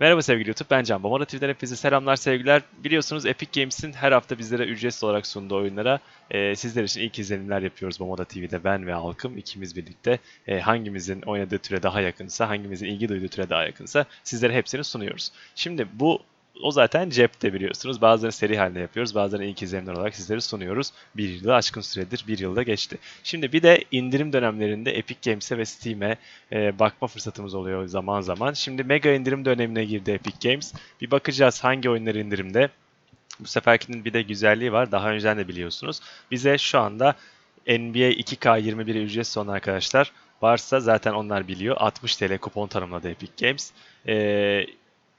Merhaba sevgili YouTube, ben Can. Bomada TV'den hepinize selamlar, sevgiler. Biliyorsunuz Epic Games'in her hafta bizlere ücretsiz olarak sunduğu oyunlara e, sizler için ilk izlenimler yapıyoruz Bomada TV'de. Ben ve halkım ikimiz birlikte e, hangimizin oynadığı türe daha yakınsa, hangimizin ilgi duyduğu türe daha yakınsa sizlere hepsini sunuyoruz. Şimdi bu o zaten cepte biliyorsunuz. Bazılarını seri halinde yapıyoruz. Bazılarını ilk izlenimler olarak sizlere sunuyoruz. Bir yılı aşkın süredir. Bir yılda geçti. Şimdi bir de indirim dönemlerinde Epic Games'e ve Steam'e e, bakma fırsatımız oluyor zaman zaman. Şimdi mega indirim dönemine girdi Epic Games. Bir bakacağız hangi oyunlar indirimde. Bu seferkinin bir de güzelliği var. Daha önceden de biliyorsunuz. Bize şu anda NBA 2K21'e ücretsiz olan arkadaşlar varsa zaten onlar biliyor. 60 TL kupon tanımladı Epic Games. Ee,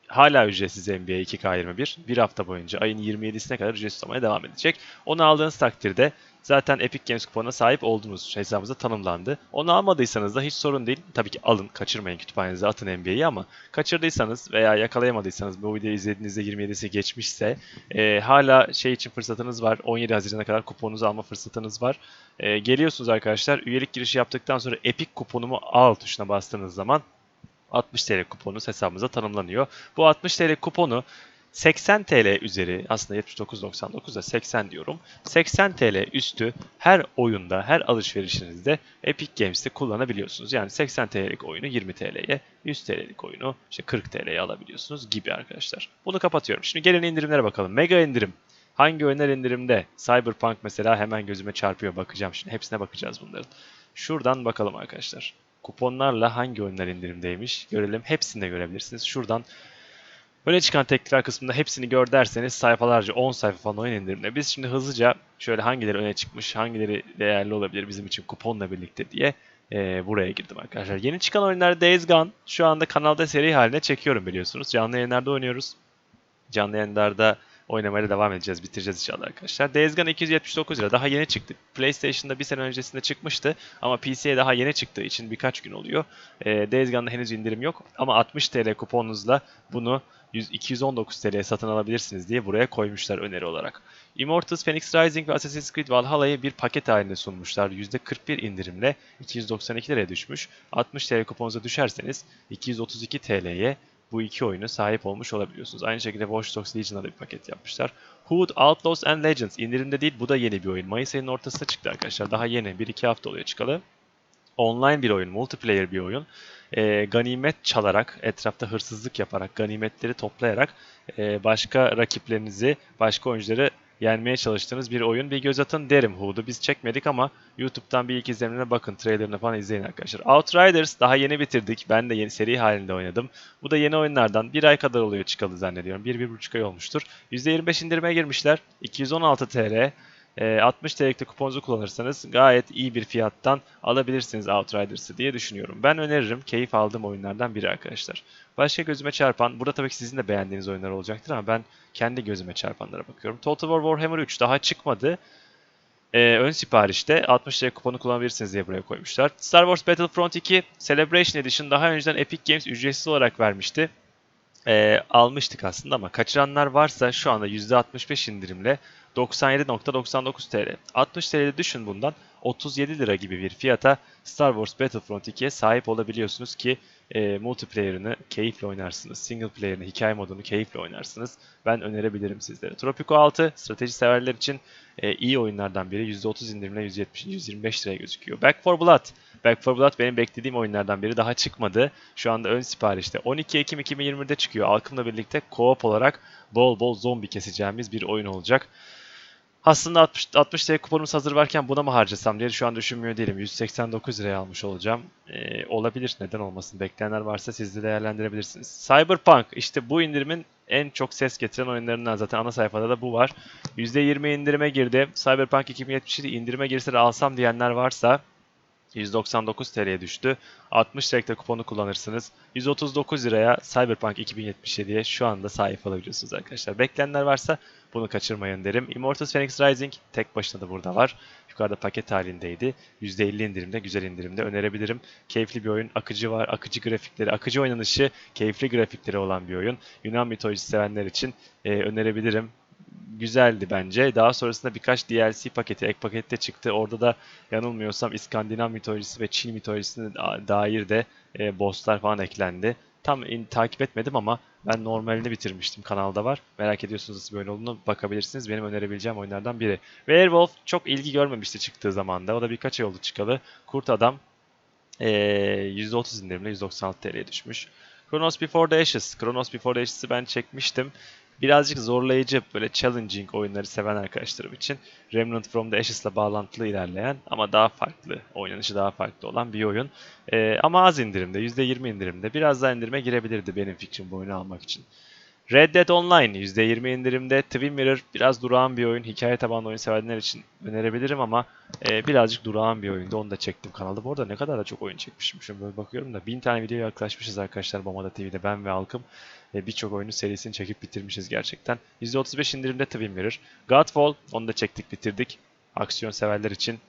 hala ücretsiz NBA 2K21. Bir hafta boyunca ayın 27'sine kadar ücretsiz olmaya devam edecek. Onu aldığınız takdirde zaten Epic Games kuponuna sahip olduğunuz hesabınıza tanımlandı. Onu almadıysanız da hiç sorun değil. Tabii ki alın, kaçırmayın kütüphanenize atın NBA'yi ama kaçırdıysanız veya yakalayamadıysanız bu videoyu izlediğinizde 27'si geçmişse e, hala şey için fırsatınız var. 17 Haziran'a kadar kuponunuzu alma fırsatınız var. E, geliyorsunuz arkadaşlar. Üyelik girişi yaptıktan sonra Epic kuponumu al tuşuna bastığınız zaman 60 TL kuponunuz hesabınıza tanımlanıyor. Bu 60 TL kuponu 80 TL üzeri aslında 79.99'da 80 diyorum. 80 TL üstü her oyunda, her alışverişinizde Epic Games'te kullanabiliyorsunuz. Yani 80 TL'lik oyunu 20 TL'ye, 100 TL'lik oyunu işte 40 TL'ye alabiliyorsunuz gibi arkadaşlar. Bunu kapatıyorum. Şimdi gelin indirimlere bakalım. Mega indirim. Hangi oyunlar indirimde? Cyberpunk mesela hemen gözüme çarpıyor. Bakacağım şimdi. Hepsine bakacağız bunların. Şuradan bakalım arkadaşlar. Kuponlarla hangi oyunlar indirimdeymiş görelim. Hepsini de görebilirsiniz. Şuradan öne çıkan teklifler kısmında hepsini gör derseniz sayfalarca 10 sayfa falan oyun indirimde. Biz şimdi hızlıca şöyle hangileri öne çıkmış, hangileri değerli olabilir bizim için kuponla birlikte diye e, buraya girdim arkadaşlar. Yeni çıkan oyunlar Days Gone. Şu anda kanalda seri haline çekiyorum biliyorsunuz. Canlı yayınlarda oynuyoruz. Canlı yayınlarda oynamaya devam edeceğiz. Bitireceğiz inşallah arkadaşlar. Days Gone 279 lira. Daha yeni çıktı. PlayStation'da bir sene öncesinde çıkmıştı. Ama PC'ye daha yeni çıktığı için birkaç gün oluyor. E, Days Gone'da henüz indirim yok. Ama 60 TL kuponunuzla bunu 100, 219 TL'ye satın alabilirsiniz diye buraya koymuşlar öneri olarak. Immortals, Phoenix Rising ve Assassin's Creed Valhalla'yı bir paket halinde sunmuşlar. %41 indirimle 292 liraya düşmüş. 60 TL kuponunuza düşerseniz 232 TL'ye bu iki oyunu sahip olmuş olabiliyorsunuz. Aynı şekilde Watch Dogs Legion'a da bir paket yapmışlar. Hood, Outlaws and Legends indirimde değil bu da yeni bir oyun. Mayıs ayının ortasında çıktı arkadaşlar. Daha yeni 1-2 hafta oluyor çıkalı. Online bir oyun, multiplayer bir oyun. E, ganimet çalarak, etrafta hırsızlık yaparak, ganimetleri toplayarak e, başka rakiplerinizi, başka oyuncuları yenmeye çalıştığınız bir oyun. Bir göz atın derim Hood'u. Biz çekmedik ama YouTube'dan bir iki izlenimine bakın. Trailerını falan izleyin arkadaşlar. Outriders daha yeni bitirdik. Ben de yeni seri halinde oynadım. Bu da yeni oyunlardan. Bir ay kadar oluyor çıkalı zannediyorum. Bir, bir buçuk ay olmuştur. %25 indirime girmişler. 216 TL. 60 TL'likte kuponunuzu kullanırsanız gayet iyi bir fiyattan alabilirsiniz Outriders'ı diye düşünüyorum. Ben öneririm. Keyif aldığım oyunlardan biri arkadaşlar. Başka gözüme çarpan, burada tabii ki sizin de beğendiğiniz oyunlar olacaktır ama ben kendi gözüme çarpanlara bakıyorum. Total War Warhammer 3 daha çıkmadı. Ee, ön siparişte 60 TL kuponu kullanabilirsiniz diye buraya koymuşlar. Star Wars Battlefront 2 Celebration Edition daha önceden Epic Games ücretsiz olarak vermişti. Ee, almıştık aslında ama kaçıranlar varsa şu anda %65 indirimle 97.99 TL. 60 TL'de düşün bundan 37 lira gibi bir fiyata Star Wars Battlefront 2'ye sahip olabiliyorsunuz ki e, multiplayer'ını keyifle oynarsınız. Single player'ını, hikaye modunu keyifle oynarsınız. Ben önerebilirim sizlere. Tropico 6 strateji severler için e, iyi oyunlardan biri. %30 indirimle 170, 125 liraya gözüküyor. Back 4 Blood. Back 4 Blood benim beklediğim oyunlardan biri. Daha çıkmadı. Şu anda ön siparişte. 12 Ekim 2020'de çıkıyor. Alkım'la birlikte co-op olarak bol bol zombi keseceğimiz bir oyun olacak. Aslında 60, 60 TL kuponumuz hazır varken buna mı harcasam diye şu an düşünmüyor değilim. 189 liraya almış olacağım. Ee, olabilir neden olmasın. Bekleyenler varsa siz de değerlendirebilirsiniz. Cyberpunk işte bu indirimin en çok ses getiren oyunlarından zaten ana sayfada da bu var. %20 indirime girdi. Cyberpunk 2077 indirime girse de alsam diyenler varsa 199 TL'ye düştü. 60 TL'de kuponu kullanırsınız. 139 liraya Cyberpunk 2077'ye şu anda sahip olabiliyorsunuz arkadaşlar. Bekleyenler varsa bunu kaçırmayın derim. Immortals Phoenix Rising tek başına da burada var. Yukarıda paket halindeydi. %50 indirimde, güzel indirimde önerebilirim. Keyifli bir oyun. Akıcı var, akıcı grafikleri, akıcı oynanışı, keyifli grafikleri olan bir oyun. Yunan mitolojisi sevenler için e, önerebilirim güzeldi bence. Daha sonrasında birkaç DLC paketi, ek pakette çıktı. Orada da yanılmıyorsam İskandinav mitolojisi ve Çin mitolojisine dair de e, bosslar falan eklendi. Tam in, takip etmedim ama Ben normalini bitirmiştim. Kanalda var. Merak ediyorsunuz nasıl böyle olduğunu bakabilirsiniz. Benim önerebileceğim oyunlardan biri. Werewolf çok ilgi görmemişti çıktığı zamanda. O da birkaç ay oldu çıkalı. Kurt Adam ee, %30 indirimle 196 TL'ye düşmüş. Chronos Before the Ashes. Chronos Before the Ashes'ı ben çekmiştim. Birazcık zorlayıcı, böyle challenging oyunları seven arkadaşlarım için Remnant from the Ashes'la bağlantılı ilerleyen ama daha farklı, oynanışı daha farklı olan bir oyun. Ee, ama az indirimde, %20 indirimde. Biraz daha indirime girebilirdi benim fikrim bu oyunu almak için. Red Dead Online %20 indirimde. Twin Mirror biraz durağan bir oyun. Hikaye tabanlı oyun sevenler için önerebilirim ama e, birazcık durağan bir oyundu. Onu da çektim kanalda. Bu arada ne kadar da çok oyun çekmişim. Şimdi böyle bakıyorum da 1000 tane videoya yaklaşmışız arkadaşlar Bomada TV'de ben ve halkım. E, Birçok oyunun serisini çekip bitirmişiz gerçekten. %35 indirimde Twin Mirror. Godfall onu da çektik bitirdik. Aksiyon severler için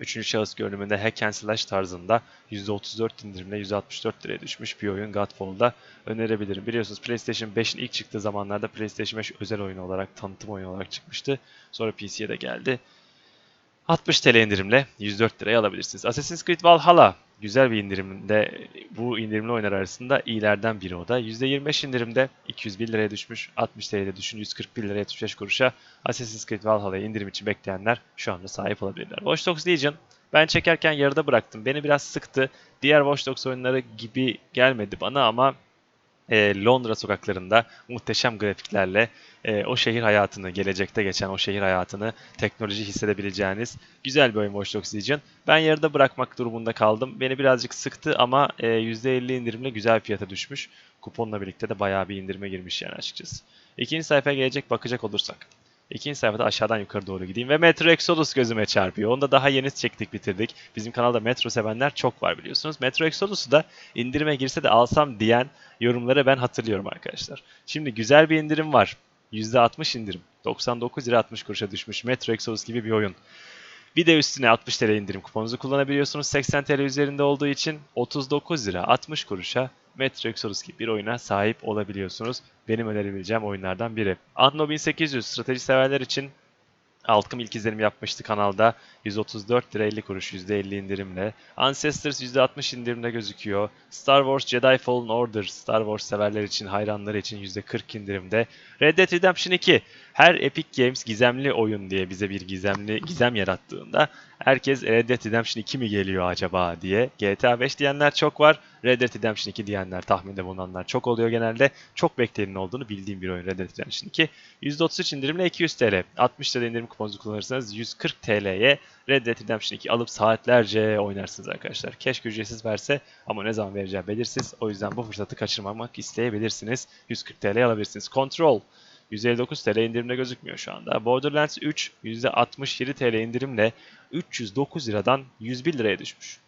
Üçüncü şahıs görünümünde hack and slash tarzında %34 indirimle 164 liraya düşmüş bir oyun Godfall'da önerebilirim. Biliyorsunuz PlayStation 5'in ilk çıktığı zamanlarda PlayStation 5 özel oyunu olarak, tanıtım oyunu olarak çıkmıştı. Sonra PC'ye de geldi. 60 TL indirimle 104 liraya alabilirsiniz. Assassin's Creed Valhalla güzel bir indirimde bu indirimli oyunlar arasında iyilerden biri o da. %25 indirimde 201 liraya düşmüş. 60 TL'de düşün 141 liraya 75 kuruşa Assassin's Creed Valhalla'ya indirim için bekleyenler şu anda sahip olabilirler. Watch Dogs Legion ben çekerken yarıda bıraktım. Beni biraz sıktı. Diğer Watch Dogs oyunları gibi gelmedi bana ama e, Londra sokaklarında muhteşem grafiklerle e, o şehir hayatını, gelecekte geçen o şehir hayatını teknoloji hissedebileceğiniz güzel bir oyun Watch Dogs Legion. Ben yarıda bırakmak durumunda kaldım. Beni birazcık sıktı ama e, %50 indirimle güzel fiyata düşmüş. Kuponla birlikte de bayağı bir indirime girmiş yani açıkçası. İkinci sayfaya gelecek bakacak olursak. İkinci sayfada aşağıdan yukarı doğru gideyim ve Metro Exodus gözüme çarpıyor. Onu da daha yeni çektik bitirdik. Bizim kanalda Metro sevenler çok var biliyorsunuz. Metro Exodus'u da indirime girse de alsam diyen yorumları ben hatırlıyorum arkadaşlar. Şimdi güzel bir indirim var. %60 indirim. 99 lira 60 kuruşa düşmüş Metro Exodus gibi bir oyun. Bir de üstüne 60 TL indirim kuponunuzu kullanabiliyorsunuz. 80 TL üzerinde olduğu için 39 lira 60 kuruşa Metro Exodus gibi bir oyuna sahip olabiliyorsunuz. Benim önerebileceğim oyunlardan biri. Anno 1800 strateji severler için Alkım ilk izlenim yapmıştı kanalda. 134 lira 50 kuruş %50 indirimle. Ancestors %60 indirimde gözüküyor. Star Wars Jedi Fallen Order Star Wars severler için, hayranları için %40 indirimde. Red Dead Redemption 2 her Epic Games gizemli oyun diye bize bir gizemli gizem yarattığında herkes Red Dead Redemption 2 mi geliyor acaba diye. GTA 5 diyenler çok var. Red Dead Redemption 2 diyenler, tahminde bulunanlar çok oluyor genelde. Çok bekleyenin olduğunu bildiğim bir oyun Red Dead Redemption 2. %33 indirimle 200 TL. 60 TL indirim kuponunuzu kullanırsanız 140 TL'ye Red Dead Redemption 2 alıp saatlerce oynarsınız arkadaşlar. Keşke ücretsiz verse ama ne zaman vereceği belirsiz. O yüzden bu fırsatı kaçırmamak isteyebilirsiniz. 140 TL alabilirsiniz. Control 159 TL indirimle gözükmüyor şu anda. Borderlands 3 %67 TL indirimle 309 liradan 101 liraya düşmüş.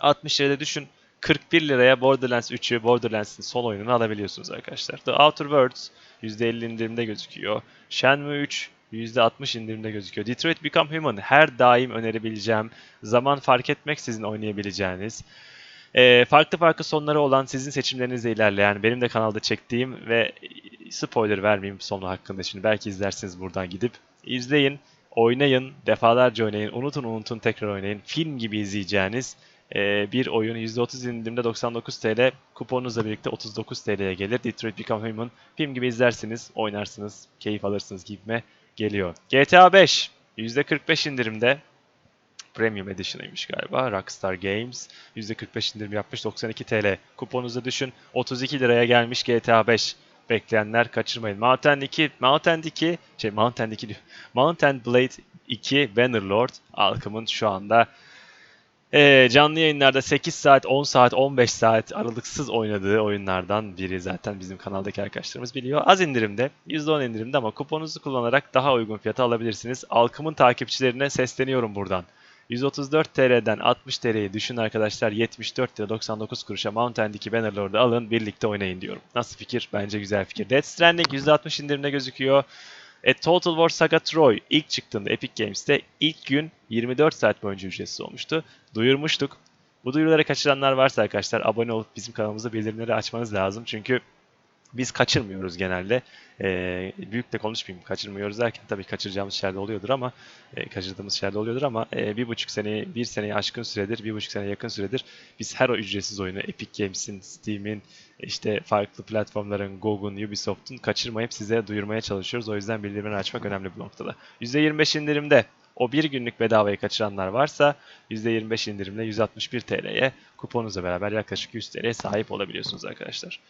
60 lirada düşün 41 liraya Borderlands 3'ü Borderlands'in son oyununu alabiliyorsunuz arkadaşlar. The Outer Worlds %50 indirimde gözüküyor. Shenmue 3 %60 indirimde gözüküyor. Detroit Become Human her daim önerebileceğim, zaman fark etmeksizin oynayabileceğiniz, e, farklı farklı sonları olan sizin seçimlerinizle ilerleyen, benim de kanalda çektiğim ve spoiler vermeyeyim sonu hakkında şimdi belki izlersiniz buradan gidip. izleyin, oynayın, defalarca oynayın, unutun unutun tekrar oynayın. Film gibi izleyeceğiniz e, bir oyun %30 indirimde 99 TL, kuponunuzla birlikte 39 TL'ye gelir. Detroit Become Human film gibi izlersiniz, oynarsınız, keyif alırsınız gibime geliyor. GTA 5 %45 indirimde Premium Edition'ıymış galiba. Rockstar Games %45 indirim yapmış 92 TL. Kuponunuza düşün 32 liraya gelmiş GTA 5. Bekleyenler kaçırmayın. Mountain 2, Mountain 2, şey Mountain 2 diyor. Mountain Blade 2 Bannerlord Alkım'ın şu anda e, canlı yayınlarda 8 saat, 10 saat, 15 saat aralıksız oynadığı oyunlardan biri zaten bizim kanaldaki arkadaşlarımız biliyor. Az indirimde, %10 indirimde ama kuponunuzu kullanarak daha uygun fiyata alabilirsiniz. Alkım'ın takipçilerine sesleniyorum buradan. 134 TL'den 60 TL'yi düşün arkadaşlar 74 lira 99 kuruşa Mountain 2 Bannerlord'u alın birlikte oynayın diyorum. Nasıl fikir? Bence güzel fikir. Death Stranding %60 indirimde gözüküyor. E, Total War Saga Troy ilk çıktığında Epic Games'te ilk gün 24 saat boyunca ücretsiz olmuştu. Duyurmuştuk. Bu duyuruları kaçıranlar varsa arkadaşlar abone olup bizim kanalımıza bildirimleri açmanız lazım. Çünkü Biz kaçırmıyoruz genelde. Ee, büyük de konuşmayayım. Kaçırmıyoruz derken tabii kaçıracağımız şeyler de oluyordur ama e, kaçırdığımız şeyler de oluyordur ama e, bir buçuk seneyi, bir seneye aşkın süredir, bir buçuk sene yakın süredir biz her o ücretsiz oyunu Epic Games'in, Steam'in, işte farklı platformların, GOG'un, Ubisoft'un kaçırmayıp size duyurmaya çalışıyoruz. O yüzden bildirimleri açmak önemli bu noktada. %25 indirimde o bir günlük bedavayı kaçıranlar varsa %25 indirimle 161 TL'ye kuponunuzla beraber yaklaşık 100 TL'ye sahip olabiliyorsunuz arkadaşlar.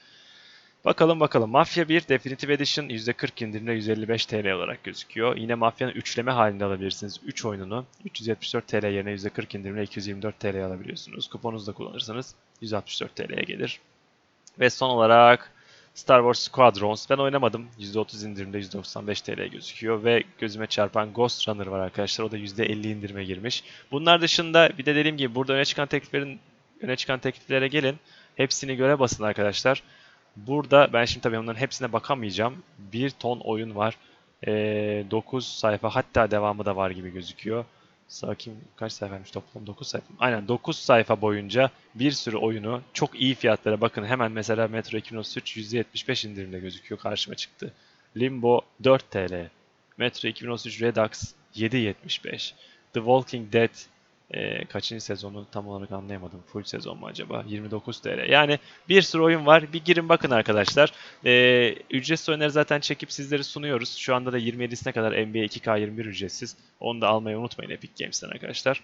Bakalım bakalım. Mafya 1 Definitive Edition %40 indirimle 155 TL olarak gözüküyor. Yine Mafya'nın üçleme halinde alabilirsiniz. 3 oyununu 374 TL yerine %40 indirimle 224 TL alabiliyorsunuz. Kuponunuzu da kullanırsanız 164 TL'ye gelir. Ve son olarak Star Wars Squadrons. Ben oynamadım. %30 indirimde 195 TL gözüküyor ve gözüme çarpan Ghost Runner var arkadaşlar. O da %50 indirime girmiş. Bunlar dışında bir de dediğim gibi burada öne çıkan tekliflerin öne çıkan tekliflere gelin. Hepsini göre basın arkadaşlar. Burada ben şimdi tabii onların hepsine bakamayacağım. Bir ton oyun var. Ee, 9 sayfa hatta devamı da var gibi gözüküyor. Sakin kaç sayfaymış toplam 9 sayfa. Aynen 9 sayfa boyunca bir sürü oyunu çok iyi fiyatlara bakın. Hemen mesela Metro 2033 %75 indirimde gözüküyor karşıma çıktı. Limbo 4 TL. Metro 2033 Redux 7.75. The Walking Dead e, kaçıncı sezonu tam olarak anlayamadım. Full sezon mu acaba? 29 TL. Yani bir sürü oyun var. Bir girin bakın arkadaşlar. E, ücretsiz oyunları zaten çekip sizlere sunuyoruz. Şu anda da 27'sine kadar NBA 2K21 ücretsiz. Onu da almayı unutmayın Epic Games'ten arkadaşlar.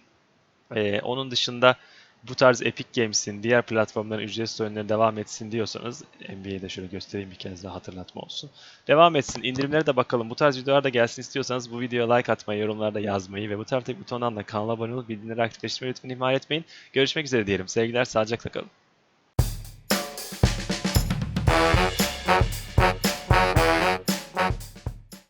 E, onun dışında bu tarz Epic Games'in diğer platformların ücretsiz oyunları devam etsin diyorsanız NBA'yi de şöyle göstereyim bir kez daha hatırlatma olsun. Devam etsin. İndirimlere de bakalım. Bu tarz videolar da gelsin istiyorsanız bu videoya like atmayı, yorumlarda yazmayı ve bu taraftaki butondan da kanala abone olup bildirimleri aktifleştirmeyi lütfen ihmal etmeyin. Görüşmek üzere diyelim. Sevgiler, sağlıcakla kalın.